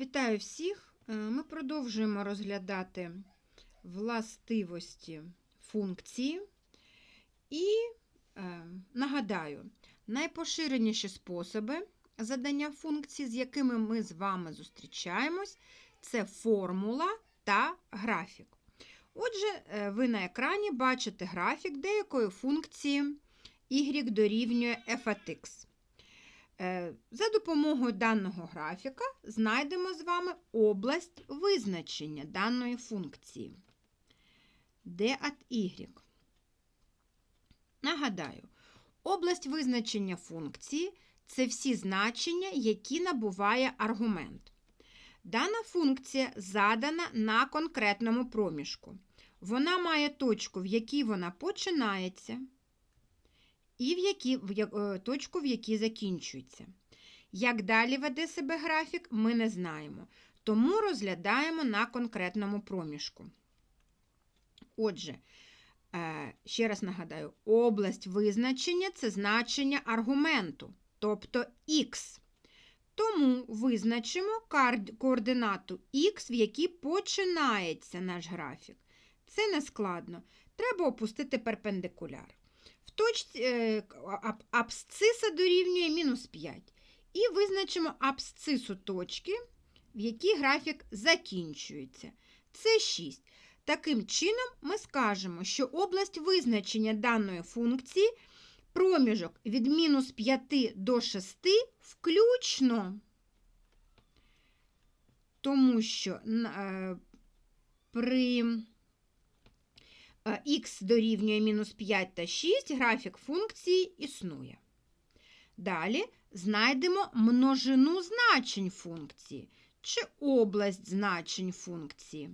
Вітаю всіх! Е, Ми продовжуємо розглядати властивості функції. І е, нагадаю, найпоширеніші способи задання функцій, з якими ми з вами зустрічаємось, це формула та графік. Отже, е, ви на екрані бачите графік деякої функції y дорівнює f от x. Е, За допомогою даного графіка знайдемо з вами область визначення даної функції. d от y. Нагадаю, область визначення функції це всі значення, які набуває аргумент. Дана функція задана на конкретному проміжку. Вона має точку, в якій вона починається, і в які, в е, точку, в якій закінчується. Як далі веде себе графік, ми не знаємо, тому розглядаємо на конкретному проміжку. Отже, е, ще раз нагадаю, область визначення це значення аргументу, тобто х. Тому визначимо координату х, в якій починається наш графік. Це не складно. Треба опустити перпендикуляр. Точці е, абсциса дорівнює мінус 5. І визначимо абсцису точки, в якій графік закінчується. Це 6. Таким чином, ми скажемо, що область визначення даної функції проміжок від мінус 5 до 6 включно. Тому що е, при х дорівнює мінус 5 та 6 графік функції існує. Далі знайдемо множину значень функції чи область значень функції.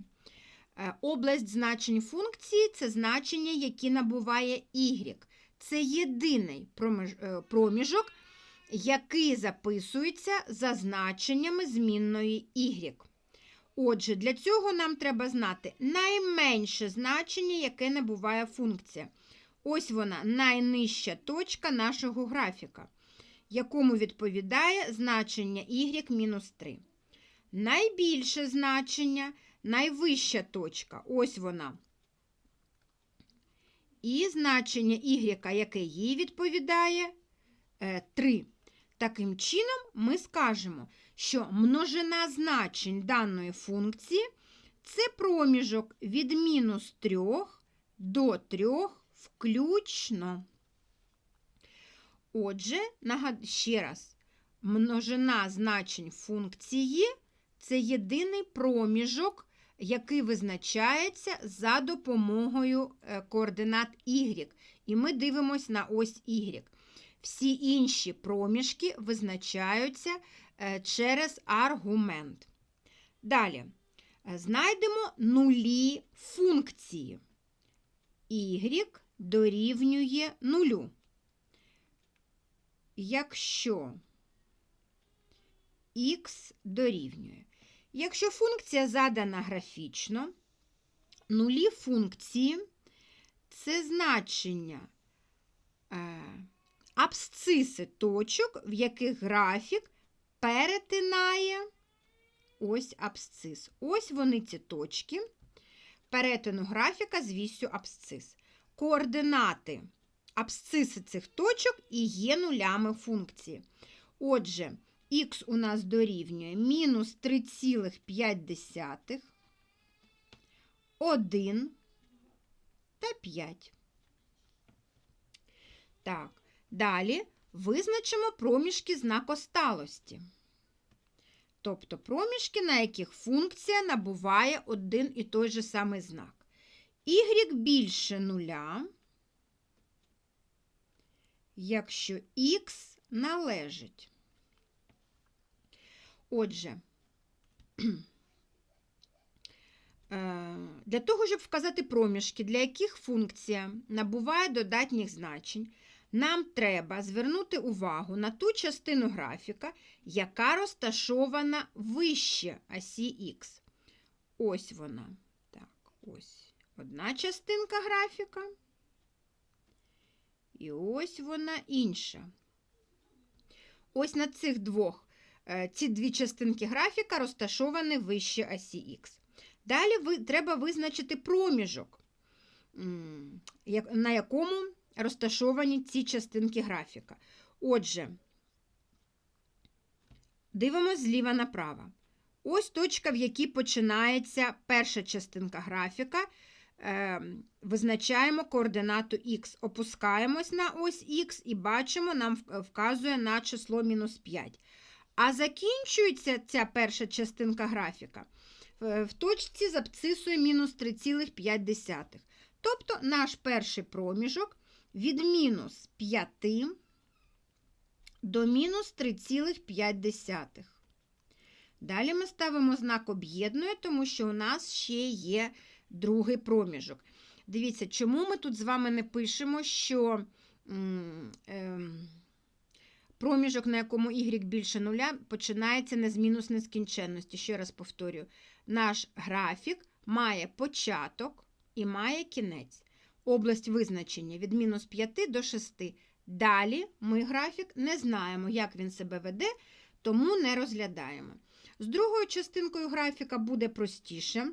Е, Область значень функції це значення, які набуває y. Це єдиний е, проміжок, який записується за значеннями змінної y. Отже, для цього нам треба знати найменше значення, яке набуває функція. Ось вона, найнижча точка нашого графіка, якому відповідає значення y мінус 3. Найбільше значення, найвища точка, ось вона. І значення y, яке їй відповідає, 3. Таким чином, ми скажемо, що множина значень даної функції це проміжок від мінус 3 до 3 включно. Отже, ще раз, множина значень функції це єдиний проміжок, який визначається за допомогою е, координат y. І ми дивимося на ось y. Всі інші проміжки визначаються е, через аргумент. Далі знайдемо нулі функції. y дорівнює нулю. Якщо х дорівнює. Якщо функція задана графічно, нулі функції це значення е, абсциси точок, в яких графік перетинає ось абсцис. Ось вони ці точки перетину графіка з вісю абсцис. Координати абсциси цих точок і є нулями функції. Отже, х у нас дорівнює мінус 3,5, 1 та 5. Так, далі визначимо проміжки знакосталості. Тобто проміжки, на яких функція набуває один і той же самий знак. Y більше нуля, якщо х належить. Отже, е, для того, щоб вказати проміжки, для яких функція набуває додатніх значень, нам треба звернути увагу на ту частину графіка, яка розташована вище осі х. Ось вона. Так, ось одна частинка графіка. І ось вона інша. Ось на цих двох е, ці дві частинки графіка розташовані вище осі Х. Далі треба визначити проміжок, на якому розташовані ці частинки графіка. Отже, дивимося зліва направо. Ось точка, в якій починається перша частинка графіка. Е, визначаємо координату х, опускаємось на ось х і бачимо, нам вказує на число мінус 5. А закінчується ця перша частинка графіка е, в точці з абсцисою мінус 3,5. Тобто наш перший проміжок від мінус 5 до мінус 3,5. Далі ми ставимо знак об'єднує, тому що у нас ще є другий проміжок. Дивіться, чому ми тут з вами не пишемо, що ем, проміжок, на якому y більше нуля, починається не з мінус нескінченності. Ще раз повторюю, наш графік має початок і має кінець. Область визначення від мінус 5 до 6. Далі ми графік не знаємо, як він себе веде, тому не розглядаємо. З другою частинкою графіка буде простіше.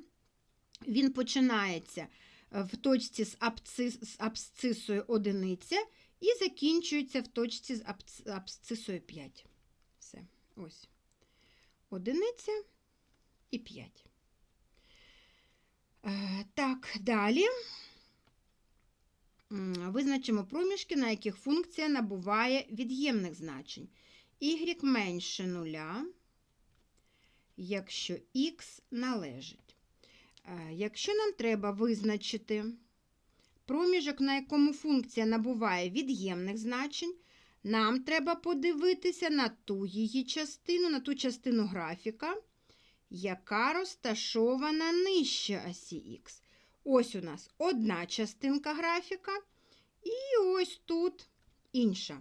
Він починається е, в точці з, абцис, з абсцисою одиниця і закінчується в точці з абц- абсцисою 5. Все, ось. Одиниця і 5. Е, так, далі. Визначимо проміжки, на яких функція набуває від'ємних значень. y менше нуля, якщо х належить. Е, Якщо нам треба визначити проміжок, на якому функція набуває від'ємних значень, нам треба подивитися на ту її частину, на ту частину графіка, яка розташована нижче осі Х. Ось у нас одна частинка графіка, і ось тут інша.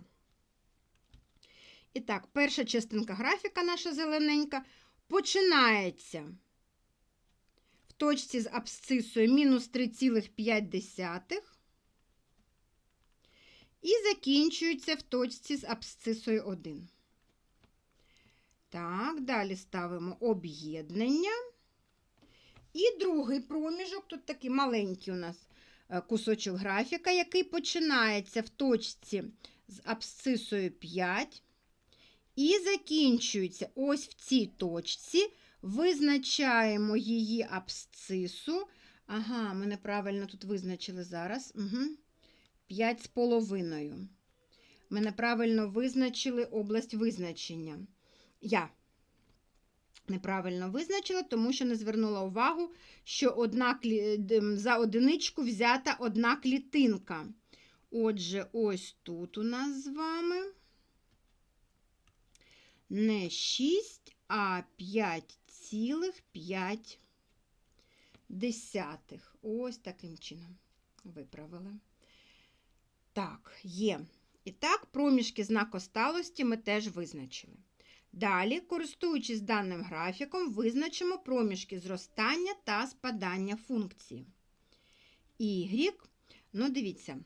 І так, перша частинка графіка, наша зелененька, починається в точці з абсцисою мінус 3,5 і закінчується в точці з абсцисою 1. Так, далі ставимо об'єднання. І другий проміжок, тут такий маленький у нас е, кусочок графіка, який починається в точці з абсцисою 5 і закінчується ось в цій точці. Визначаємо її абсцису. Ага, ми неправильно тут визначили зараз. Угу. 5 з половиною. Ми неправильно визначили область визначення. Я неправильно визначила, тому що не звернула увагу, що одна за одиничку взята одна клітинка. Отже, ось тут у нас з вами не 6, а 5,5 десятих. Ось таким чином виправили. Так, є. І так, проміжки знакосталості ми теж визначили. Далі, користуючись даним графіком, визначимо проміжки зростання та спадання функції. Y, ну дивіться,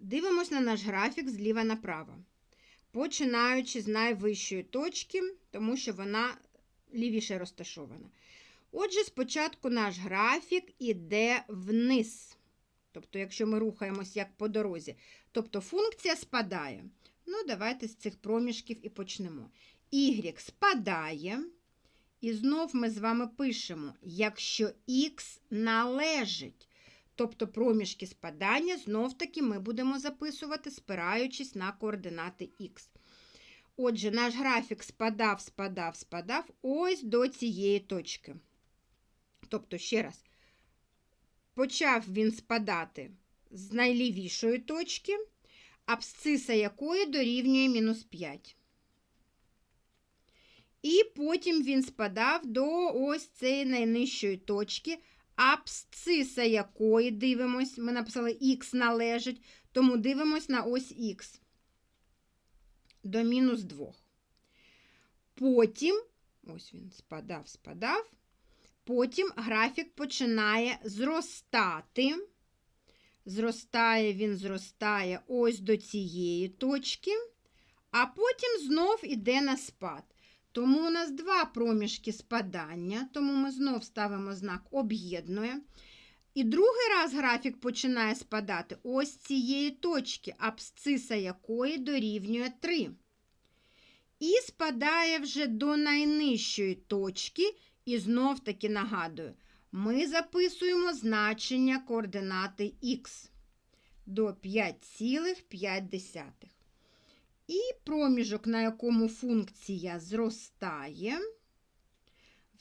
дивимось на наш графік зліва направо, починаючи з найвищої точки, тому що вона лівіше розташована. Отже, спочатку наш графік іде вниз. Тобто, якщо ми рухаємось як по дорозі, тобто функція спадає. Ну, давайте з цих проміжків і почнемо. Y спадає. І знов ми з вами пишемо, якщо х належить. Тобто проміжки спадання, знов-таки ми будемо записувати, спираючись на координати х. Отже, наш графік спадав, спадав, спадав ось до цієї точки. Тобто, ще раз, почав він спадати з найлівішої точки абсциса якої дорівнює мінус 5. І потім він спадав до ось цієї найнижчої точки, абсциса якої дивимось, ми написали х належить, тому дивимось на ось х до мінус 2. Потім, ось він спадав, спадав, потім графік починає зростати. Зростає він, зростає ось до цієї точки, а потім знов іде на спад. Тому у нас два проміжки спадання, тому ми знов ставимо знак об'єднує. І другий раз графік починає спадати ось цієї точки, абсциса якої дорівнює 3. І спадає вже до найнижчої точки. І знов таки нагадую, ми записуємо значення координати х до 5,5. І проміжок, на якому функція зростає,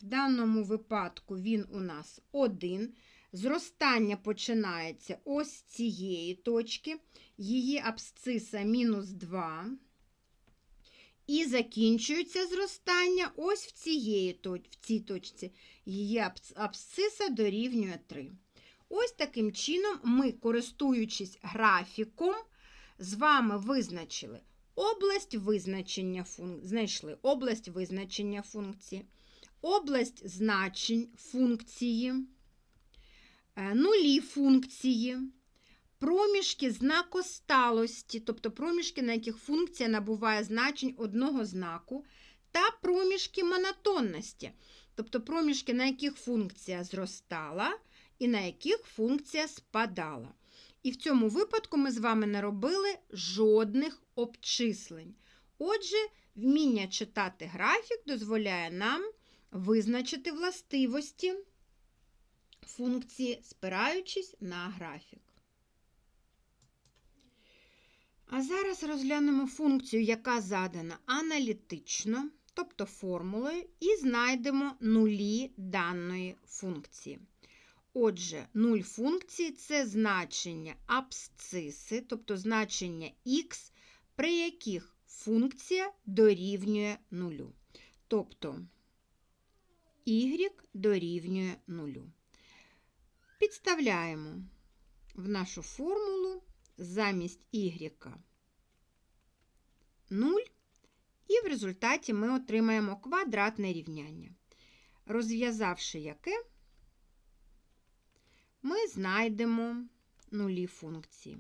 в даному випадку він у нас 1. Зростання починається ось з цієї точки, її абсциса мінус 2. І закінчується зростання ось в, цієї, в цій точці. Її абс- абсциса дорівнює 3. Ось таким чином ми, користуючись графіком, з вами визначили область визначення функції, знайшли область визначення функції, область значень функції, е, нулі функції, проміжки знакосталості, тобто проміжки, на яких функція набуває значень одного знаку, та проміжки монотонності, тобто проміжки, на яких функція зростала і на яких функція спадала. І в цьому випадку ми з вами не робили жодних обчислень. Отже, вміння читати графік дозволяє нам визначити властивості функції, спираючись на графік. А зараз розглянемо функцію, яка задана аналітично, тобто формулою, і знайдемо нулі даної функції. Отже, нуль функції це значення абсциси, тобто значення х, при яких функція дорівнює нулю. Тобто y дорівнює нулю. Підставляємо в нашу формулу замість y 0, і в результаті ми отримаємо квадратне рівняння. Розв'язавши яке, ми знайдемо нулі функції.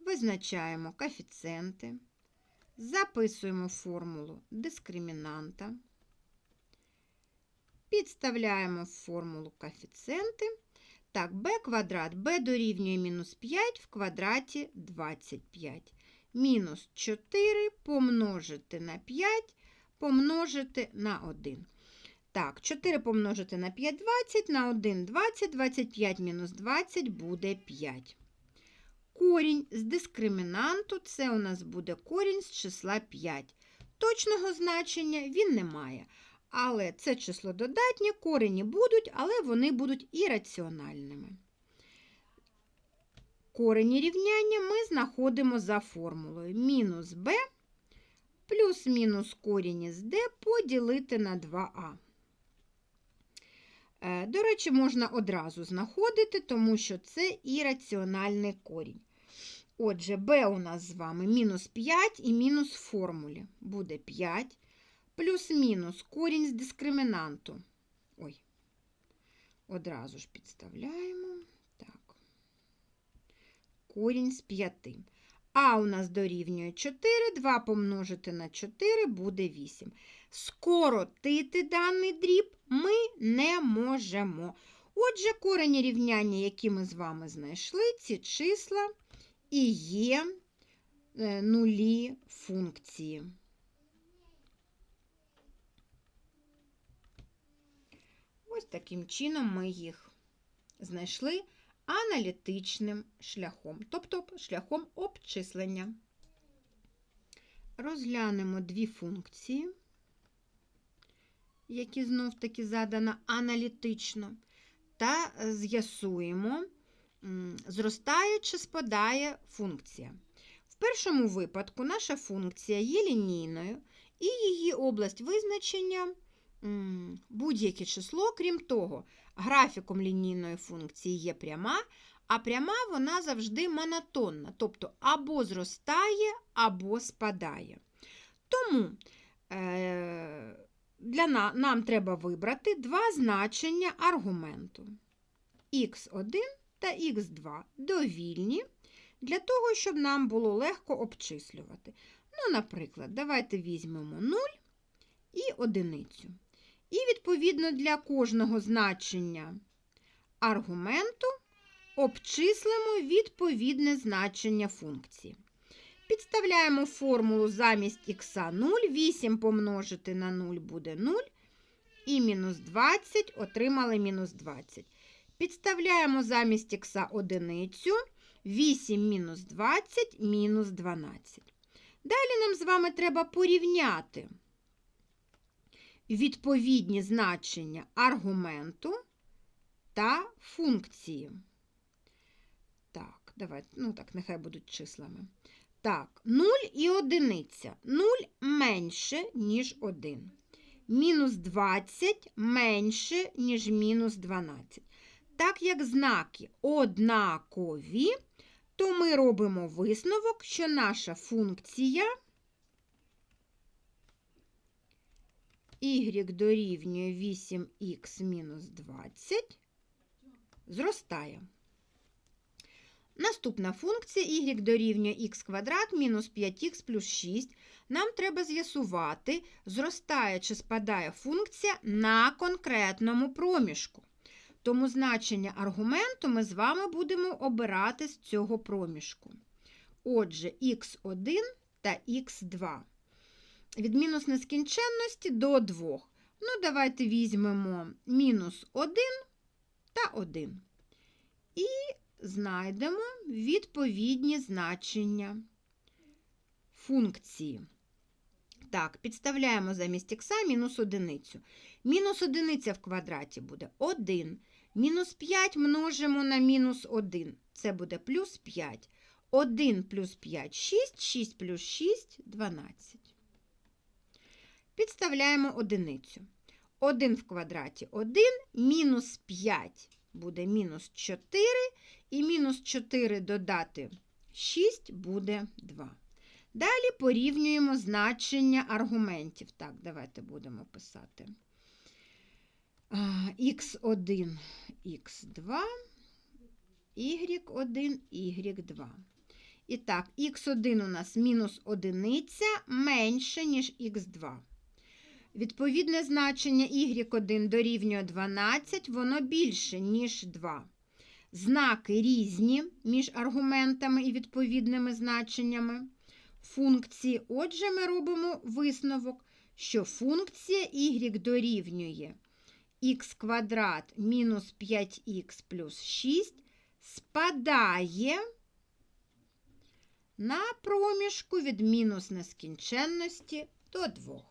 Визначаємо коефіцієнти, записуємо формулу дискримінанта, підставляємо в формулу коефіцієнти. Так, b квадрат b дорівнює мінус 5 в квадраті 25. Мінус 4 помножити на 5 помножити на 1. Так, 4 помножити на 5 20, на 1 20, 25 мінус 20 буде 5. Корінь з дискримінанту це у нас буде корінь з числа 5. Точного значення він не має. Але це число додатнє, корені будуть, але вони будуть ірраціональними. Корені рівняння ми знаходимо за формулою. Мінус b плюс-мінус корінь із d поділити на 2а. Е, До речі, можна одразу знаходити, тому що це ірраціональний корінь. Отже, b у нас з вами мінус 5 і мінус формулі буде 5 плюс-мінус корінь з дискримінанту. Ой, одразу ж підставляємо. Так. Корінь з 5. А у нас дорівнює 4, 2 помножити на 4 буде 8. Скоротити даний дріб ми не можемо. Отже, корені рівняння, які ми з вами знайшли, ці числа і є е, нулі функції. Ось таким чином ми їх знайшли аналітичним шляхом, тобто шляхом обчислення. Розглянемо дві функції, які знов-таки задано аналітично, та з'ясуємо, зростає чи спадає функція. В першому випадку наша функція є лінійною, і її область визначення будь-яке число, крім того, графіком лінійної функції є пряма, а пряма вона завжди монотонна, тобто або зростає, або спадає. Тому е, для на, нам треба вибрати два значення аргументу х1 та х2 довільні для того, щоб нам було легко обчислювати. Ну, наприклад, давайте візьмемо 0 і одиницю. І, відповідно, для кожного значення аргументу обчислимо відповідне значення функції. Підставляємо формулу замість х 0, 8 помножити на 0 буде 0, і мінус 20 отримали мінус 20. Підставляємо замість х одиницю, 8 мінус 20 мінус 12. Далі нам з вами треба порівняти відповідні значення аргументу та функції. Так, давайте, ну так, нехай будуть числами. Так, 0 і одиниця. 0 менше, ніж 1. Мінус 20 менше, ніж мінус 12. Так як знаки однакові, то ми робимо висновок, що наша функція y дорівнює 8х мінус 20 зростає. Наступна функція y дорівнює х квадрат мінус 5х плюс 6. Нам треба з'ясувати, зростає чи спадає функція на конкретному проміжку. Тому значення аргументу ми з вами будемо обирати з цього проміжку. Отже, х1 та х2. Від мінус нескінченності до 2. Ну, давайте візьмемо мінус 1 та 1. І знайдемо відповідні значення функції. Так, підставляємо замість х мінус одиницю. Мінус одиниця в квадраті буде 1. Мінус 5 множимо на мінус 1. Це буде плюс 5. 1 плюс 5 – 6, 6 плюс 6 – 12. Підставляємо одиницю. 1 в квадраті 1, мінус 5 буде мінус 4, і мінус 4 додати 6 буде 2. Далі порівнюємо значення аргументів. Так, давайте будемо писати х1, х2, y1, y2. І так, х1 у нас мінус одиниця менше, ніж х2. Відповідне значення y1 дорівнює 12, воно більше, ніж 2. Знаки різні між аргументами і відповідними значеннями функції. Отже, ми робимо висновок, що функція y дорівнює х квадрат мінус 5х плюс 6 спадає на проміжку від мінус нескінченності до 2.